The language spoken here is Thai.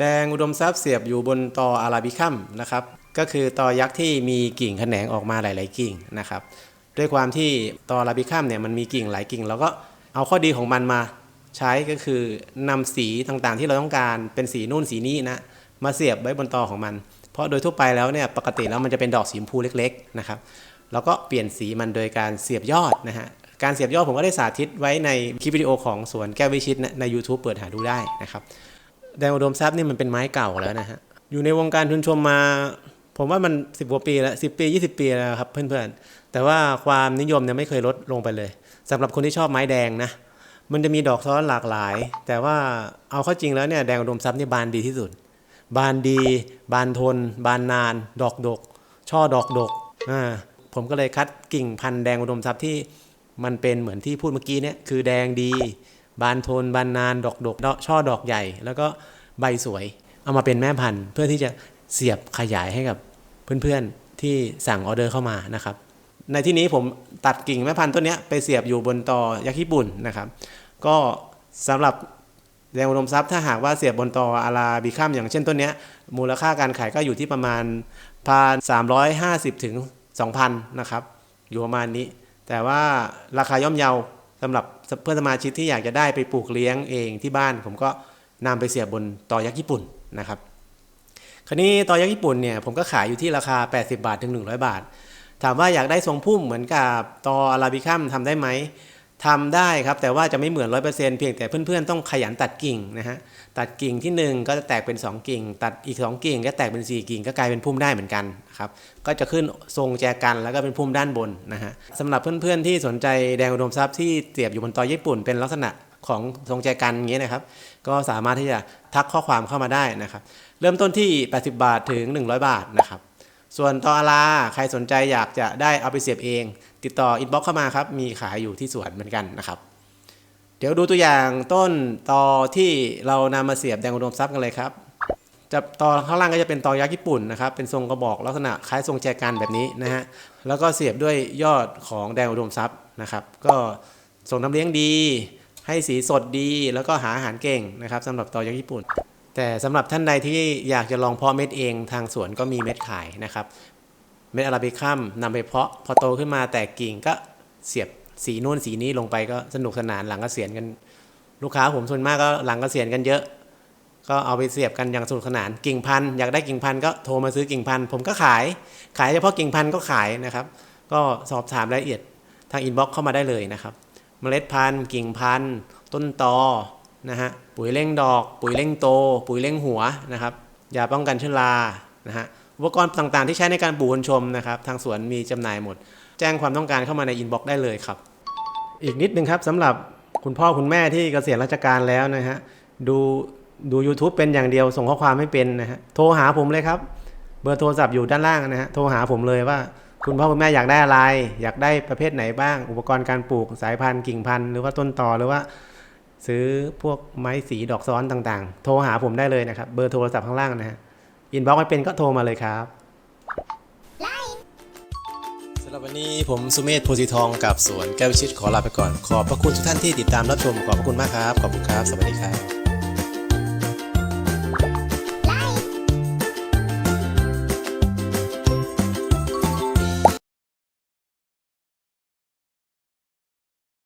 แดงอุดมทรัพย์เสียบอยู่บนตออาราบิคัมนะครับ ก็คือตอยักษ์ที่มีกิ่งแขนงออกมาหลาย ๆ กิ่งนะครับ ด้วยความที่ตออาราบิคัมเนี่ยมันมีกิ่งหลายกิ่งเราก็เอาข้อดีของมันมาใช้ก็คือนำสีต่างๆ ที่เราต้องการเป็นสีนู่นสีนี้นะมาเสียบไว้บนตอของมัน เพราะโดยทั่วไปแล้วเนี่ยปกติแล้วมันจะเป็นดอกสีชมพูเล็ก ๆ นะครับ แล้วก็เปลี่ยนสีมันโดยการเสียบยอดนะฮะการเสียบยอดผมก็ได้สาธิตไว้ในคลิปวิดีโอของสวนแก้ววิชิตนะใน YouTube เปิดหาดูได้นะครับ แดงอุดมทรัพย์นี่มันเป็นไม้เก่าแล้วนะฮะ อยู่ในวงการทุนชมมา ผมว่ามัน10กว่าปีแล้ว10ปี 20 ปีแล้วครับเพื่อนๆ แต่ว่าความนิยมเนี่ยไม่เคยลดลงไปเลยสำหรับคนที่ชอบไม้แดงนะ มันจะมีดอกซ้อนหลากหลาย แต่ว่าเอาเข้าจริงแล้วเนี่ยแดงอุดมทรัพย์นี่บานดีที่สุด บานดี บานทน บานนาน ดอกดก ช่อดอกดกอ่าผมก็เลยคัดกิ่งพันธุ์แดงอุดมทรัพย์ที่มันเป็นเหมือนที่พูดเมื่อกี้เนี่ยคือแดงดี บานโทนบานนานดอกดกดอกช่อดอกใหญ่ แล้วก็ใบสวย เอามาเป็นแม่พันธุ์ เพื่อที่จะเสียบขยายให้กับเพื่อนๆที่สั่งออเดอร์เข้ามานะครับ ในที่นี้ผมตัดกิ่งแม่พันธุ์ต้นนี้ไปเสียบอยู่บนตอยักษ์ญี่ปุ่นนะครับ ก็สำหรับแดงอุดมทรัพย์ถ้าหากว่าเสียบบนตออาราบิคัมอย่างเช่นต้นนี้มูลค่าการขายก็อยู่ที่ประมาณพันสามร้อยห้าสิบถึงสองพันนะครับ อยู่ประมาณนี้ แต่ว่าราคาย่อมเยา สำหรับเพื่อนสมาชิกที่อยากจะได้ไปปลูกเลี้ยงเองที่บ้าน ผมก็นำไปเสียบบนตอยักษ์ญี่ปุ่นนะครับ คราวนี้ตอยักษ์ญี่ปุ่นเนี่ยผมก็ขายอยู่ที่ราคา 80 บาทถึง 100 บาท ถามว่าอยากได้ทรงพุ่มเหมือนกับตออาราบิคัมทำได้ไหม ทำได้ครับแต่ว่าจะไม่เหมือน 100%เพียงแต่เพื่อนๆต้องขยันตัดกิ่งนะฮะตัดกิ่งที่ 1 ก็จะแตกเป็น 2 กิ่ง ตัดอีก 2 กิ่ง ก็แตกเป็น 4 กิ่ง ก็กลายเป็นพุ่มได้เหมือนกันครับก็จะขึ้นทรงแจกันแล้วก็เป็นพุ่มด้านบนนะฮะสำหรับเพื่อนๆที่สนใจแดงอุดมทรัพย์ที่เสียบอยู่บนตอญี่ปุ่น เป็นลักษณะของทรงแจกันอย่างเงี้ยนะครับ ก็สามารถที่จะทักข้อความเข้ามาได้นะครับ เริ่มต้นที่ 80 บาทถึง 100 บาทนะครับ ส่วนตออาราใครสนใจอยากจะได้เอาไปเสียบเอง ติดต่ออินบ็อกเข้ามาครับ มีขายอยู่ที่สวนเหมือนกันนะครับ เดี๋ยวดูตัวอย่างต้นตอที่เรานำมาเสียบแดงอุดมทรัพย์กันเลยครับจะตอข้างล่างก็จะเป็นตอยักษ์ญี่ปุ่นนะครับเป็นทรงกระบอกลักษณะคล้ายทรงแจกันแบบนี้นะฮะแล้วก็เสียบด้วยยอดของแดงอุดมทรัพย์นะครับ ก็ส่งน้ำเลี้ยงดี ให้สีสดดี แล้วก็หาอาหารเก่งนะครับสำหรับตอยักษ์ญี่ปุ่น แต่สำหรับท่านใดที่อยากจะลองเพาะเม็ดเองทางสวนก็มีเม็ดขายนะครับ เม็ดอาราบิคัมนำไปเพาะพอโตขึ้นมาแตกกิ่งก็เสียบสีนู่นสีนี้ลงไปก็สนุกสนานหลังกเกษียณกัน ลูกค้าผมส่วนมากก็หลังกเกษียณกันเยอะ ก็เอาไปเสียบกันอย่างสนุกสนานกิ่งพันธุ์อยากได้กิ่งพันธุ์ก็โทรมาซื้อกิ่งพันธุ์ผมก็ขาย ขายเฉพาะกิ่งพันธุ์ก็ขายนะครับ ก็สอบถามรายละเอียดทางอินบ็อกซ์เข้ามาได้เลยนะครับ เมล็ดพันธุ์กิ่งพันธุ์ต้นตอ นะฮะปุ๋ยเร่งดอก ปุ๋ยเร่งโต ปุ๋ยเร่งหัวนะครับยาป้องกันเชื้อรานะฮะอุปกรณ์ต่างๆ ที่ใช้ในการปลูกคนชมนะครับ ทางสวนมีจำหน่ายหมด แจ้งความต้องการเข้ามาในอินบ็อกซ์ได้เลยครับ อีกนิดนึงครับสำหรับคุณพ่อคุณแม่ที่เกษียณราชการแล้วนะฮะดูดู YouTube เป็นอย่างเดียวส่งข้อความไม่เป็นนะฮะโทรหาผมเลยครับ เบอร์โทรศัพท์อยู่ด้านล่างนะฮะโทรหาผมเลยว่า คุณพ่อคุณแม่อยากได้อะไร อยากได้ประเภทไหนบ้าง อุปกรณ์การปลูกสายพันธุ์กิ่งพันธุ์หรือว่าต้นตอหรือว่า ซื้อพวกไม้สีดอกซ้อนต่างๆ โทรหาผมได้เลยนะครับ เบอร์โทรศัพท์ข้างล่างนะฮะอินบ็อกไม่เป็นก็โทรมาเลยครับสำหรับวันนี้ผมสุเมธโพธิทองกับสวนแก้วชิดขอลาไปก่อน ขอบพระคุณทุกท่านที่ติดตามรับชมขอบพระคุณมากครับ ขอบคุณครับ สวัสดีครับ